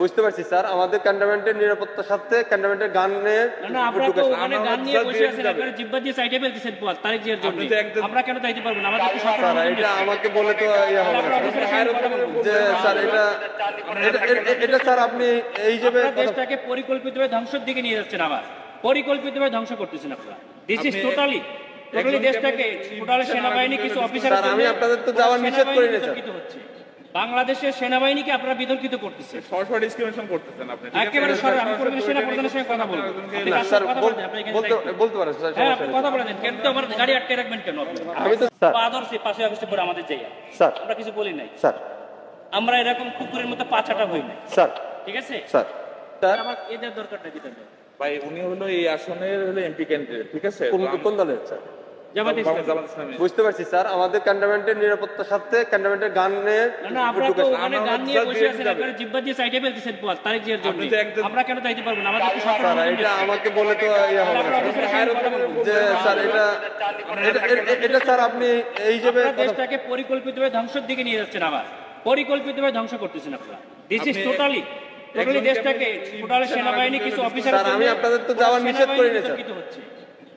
বুঝতে পারছি স্যার। আমাদের ক্যান্টনমেন্টের নিরাপত্তার সাথে ক্যান্টনমেন্টের গানের না, না আপনারা তো ওখানে গান নিয়ে বসে আছেন আপনারা জিব্বা দিয়ে সাইডে ফেলতেছেন পথ তারিখ জিয়ার জন্য। আপনি তো একদম- আমরা কেন যাইতে পারব না? আমাদের তো সরকার এটা আমাকে বলে তো ইয়ে হবে না। যে স্যার। এটা স্যার আপনি এই আপনারা দেশটাকে পরিকল্পিতভাবে ধ্বংসের দিকে নিয়ে যাচ্ছেন আবার। পরিকল্পিতভাবে ধ্বংস করতেছেন আপনারা। দিস ইজ টোটালি টোটালি দেশটাকে টোটাল সেনাবাহিনী কিছু অফিসার আমি আপনাদের তো যাওয়ার নিষেধ করিনি, স্যার। বাংলাদেশের সেনাবাহিনীকে আপনারা বিতর্কিত করতেছে সরাসরি ডিসক্রিমিনেশন করতেছেন আপনি। একেবারে সর আমি সরাসরি সেনা প্রধানের সঙ্গে কথা বলব আপনি স্যার বলতে বলতে পারেন স্যার হ্যাঁ আপনি কথা বলে দেন কেন তো আমার গাড়ি আটকে রাখবেন কেন আমি তো স্যার। আদর্শে পাশে আগস্টে পরে আমাদের স্যার। আমরা কিছু বলি নাই। স্যার। আমরা এরকম কুকুরের মতো পাছাটা হই নাই। স্যার। ঠিক আছে? স্যার। স্যার আমার এদের দরকারটা দিতে হবে ভাই উনি হলো এই আসনের হলো এমপি ক্যান্ডিডেট ঠিক আছে? কোন দলের স্যার? বুঝতে পারছি স্যার। আমাদের ক্যান্টনমেন্টের নিরাপত্তার সাথে ক্যান্টনমেন্টের গানের না না আপনারা তো ওখানে গান নিয়ে বসে আছেন আপনারা জিব্বা দিয়ে সাইডে ফেলতেছেন পথ তারিখ জিয়ার জন্য। আপনি তো একদম- আমরা কেন যাইতে পারব না? আমাদের তো সরকার এটা আমাকে বলে তো ইয়ে হবে না। যে স্যার এটা এটা- স্যার আপনি এই আপনারা দেশটাকে পরিকল্পিতভাবে ধ্বংসের দিকে নিয়ে যাচ্ছেন আবার। পরিকল্পিতভাবে ধ্বংস করতেছেন আপনারা। দিস ইজ টোটালি টোটালি দেশটাকে টোটাল সেনাবাহিনী কিছু অফিসার আমি আপনাদের তো যাওয়ার নিষেধ করিনি, স্যার।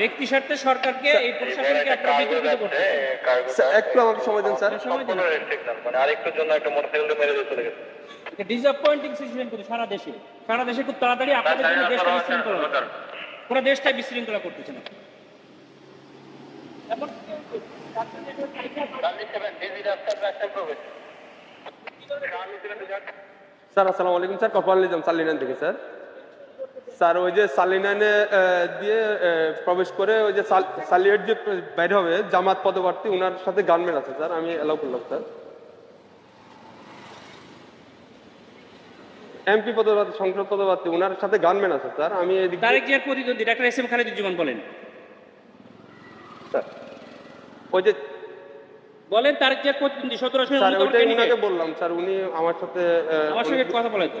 ব্যক্তি স্বার্থে সরকারকে এই প্রশাসনকে আপনারা বিতর্কিত স্যার, একটু আমাকে সময় দেন স্যার। সময় দিন মানে আরেকটুর জন্য একটা মোটরসাইকেল মেরে দিয়ে চলে গেছে। ডিসঅ্যাপয়েন্টিং সিচুয়েশন কিন্তু সারা দেশে। সারা দেশে খুব তাড়াতাড়ি আপনাদের জন্য দেশটা বিশৃঙ্খলা পুরো দেশটাই বিশৃঙ্খলা করতেছেন এমন স্যার আসসালামু আলাইকুম স্যার। কপাল নিজাম সালিনান থেকে স্যার। স্যার ওই যে সালিনানে আহ, দিয়ে প্রবেশ করে ওই যে সাল- সালিয়ের যে বাইরে হবে জামাত পদপ্রার্থী ওনার সাথে গানম্যান আছে স্যার আমি এলাও করলাম স্যার। এমপি পদপ্রার্থী সংসদ পদপ্রার্থী ওনার সাথে গানম্যান আছে স্যার আমি এদিক তারেক জিয়ার প্রতিদ্বন্দ্বী ডাক্তার এস এম খালিদুজ্জামান বলেন। স্যার ওই যে বলেন তারেক জিয়ার প্রতিদ্বন্দ্বী সতেরো আসনের স্যার ওইটাই ওনাকে বললাম স্যার উনি আমার সাথে আমার সঙ্গে কথা বলে তো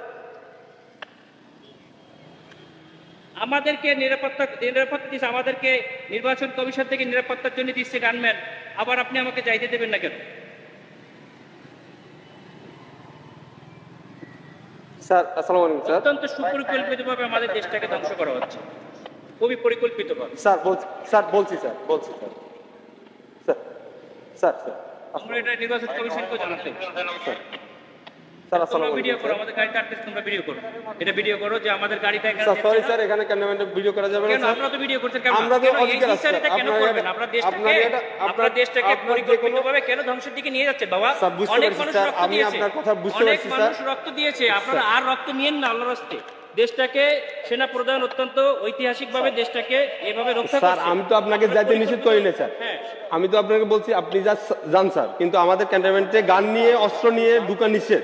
আমাদেরকে নিরাপত্তা নিরাপত্তা দিচ্ছে আমাদেরকে নির্বাচন কমিশন থেকে নিরাপত্তার জন্য দিচ্ছে গানম্যান আবার আপনি আমাকে যাইতে দেবেন না কেন? স্যার আসসালামু আলাইকুম স্যার। অত্যন্ত সুপরিকল্পিতভাবে আমাদের দেশটাকে ধ্বংস করা হচ্ছে। খুবই পরিকল্পিতভাবে। স্যার বলছি স্যার বলছি স্যার বলছি স্যার। স্যার স্যার স্যার আমরা এটা নির্বাচন কমিশনকে জানাতে স্যার। তোমরা আসসালামু ভিডিও করো আমাদের গাড়িতে আটকে তোমরা ভিডিও করো। এটা ভিডিও করো যে আমাদের গাড়িটা এখানে স্যার সরি স্যার এখানে ক্যামেরাম্যান ভিডিও করা যাবে না স্যার? আপনারা তো ভিডিও করছেন? কেন আমরা তো অধিকার আছে, কেন করবেন? আপনারা দেশটাকে আপনারা দেশটাকে আপনার যে কোনো- পরিকল্পিতভাবে কেন ধ্বংসের দিকে নিয়ে যাচ্ছে বাবা? অনেক মানুষ রক্ত আমি দিয়েছে। আপনার কথা বুঝতে অনেক মানুষ রক্ত দিয়েছে। আপনারা আর রক্ত নিয়েন না আল্লাহর রাস্তে দেশটাকে সেনা প্রধান অত্যন্ত ঐতিহাসিকভাবে দেশটাকে এভাবে রক্ষা স্যার আমি তো আপনাকে যাইতে নিষেধ করি না স্যার। হ্যাঁ। আমি তো আপনাকে বলছি আপনি যা যান স্যার কিন্তু আমাদের ক্যান্টনমেন্টে গান নিয়ে অস্ত্র নিয়ে ঢুকা নিষেধ।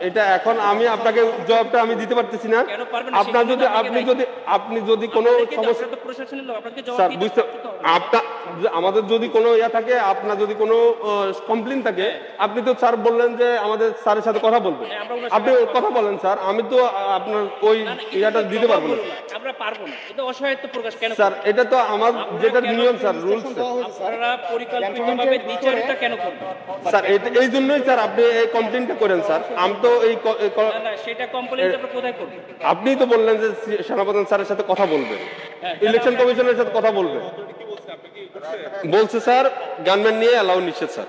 এটা এখন আমি আপনাকে জবাবটা আমি দিতে পারতেছি না? আপনার যদি আপনি যদি আপনি যদি কোনো সমস্যা প্রশাসনের লোক আপনাকে জবাব স্যার দিতে বুঝতে আপনার আমাদের যদি কোনো ইয়া থাকে আপনার যদি কোনো কমপ্লেন থাকে আপনি তো স্যার বললেন যে আমাদের স্যারের সাথে কথা বলবেন হ্যাঁ, আপনি কথা বলেন স্যার আমি তো আপনার ওই ইয়াটা দিতে পারব না। আমরা পারব না। এটা অসহায়ত্ব প্রকাশ কেন স্যার এটা তো আমার যেটা নিয়ম স্যার রুলস আপনারা পরিকল্পিতভাবে কেন করবেন স্যার এই জন্যই স্যার আপনি এই কমপ্লেনটা করেন স্যার আমি তো এই সেটা কমপ্লেন আমরা কোথায় করব? আপনিই তো বললেন যে সেনাপ্রধান স্যারের সাথে কথা বলবেন ইলেকশন কমিশনের সাথে কথা বলবেন বলছে স্যার গানম্যান নিয়ে অ্যালাউ নিচ্ছে স্যার।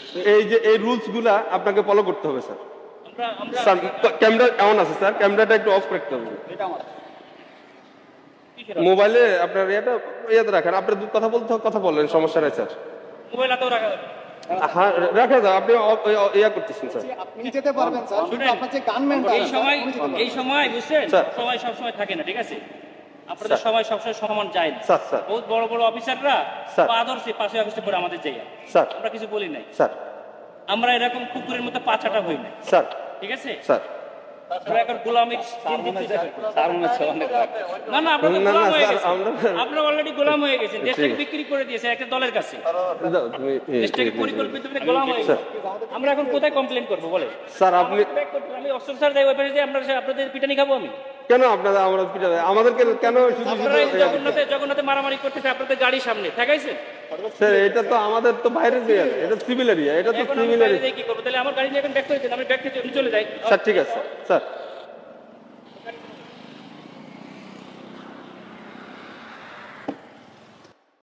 এই যে এই রুলসগুলা আপনাকে ফলো করতে হবে স্যার স্যার ক্যামেরা আছে স্যার ক্যামেরাটা একটু অফ রাখতে হবে। মোবাইলে আপনার ইয়েটা ইয়েতে রাখেন। আপনি দু- কথা বলতে কথা বলেন সমস্যা নাই স্যার মোবাইল হাতেও রাখা। হ্যাঁ রাখা যাও আপনি ইয়া- করতেছেন স্যার আপনি যেতে পারবেন স্যার আপনার যে গানম্যান এই সময় এই সময় বুঝছেন? স্যার। সময় সব সময় থাকে না ঠিক আছে? আপনাদের। সময় সবসময় সমান যায় না। Sir sir. বহুত বড় বড় অফিসাররা আদর্শে পাশে অফিসে করে আমাদের যাইয়া স্যার। আমরা কিছু বলি নাই। স্যার। আমরা এরকম কুকুরের মতো পাচাটা হই না স্যার। ঠিক আছে? স্যার। আমরা এখন গোলামির দিন দিতে যাব। না না আপনারা তো না, না, গোলাম স্যার, গেছেন আমরা- আপনারা অলরেডি গোলাম গেছেন দেশটাকে বিক্রি করে দিয়েছে একটা দলের কাছে। দাও, তুমি এ- দেশটাকে এ- পরিকল্পিত গোলাম স্যার। গেছে। আমরা এখন কোথায় কমপ্লেন করব বলে স্যার আপনি আপনাদের পিটানি খাব আমি? কেন আপনারা আমরা পিটাবে আমাদেরকে কেন জগন্নাথে জগন্নাথে মারামারি করতেছে আপনাদের গাড়ির সামনে ঠেকাইছেন স্যার এটা তো আমাদের তো বাইরের এরিয়া এটা সিভিল এরিয়া এটা তো সিভিল এরিয়া কি করব? তাহলে আমার গাড়ি নিয়ে এখন ব্যাক করে আমি ব্যাক থেকে চলে যাই। স্যার ঠিক আছে স্যার।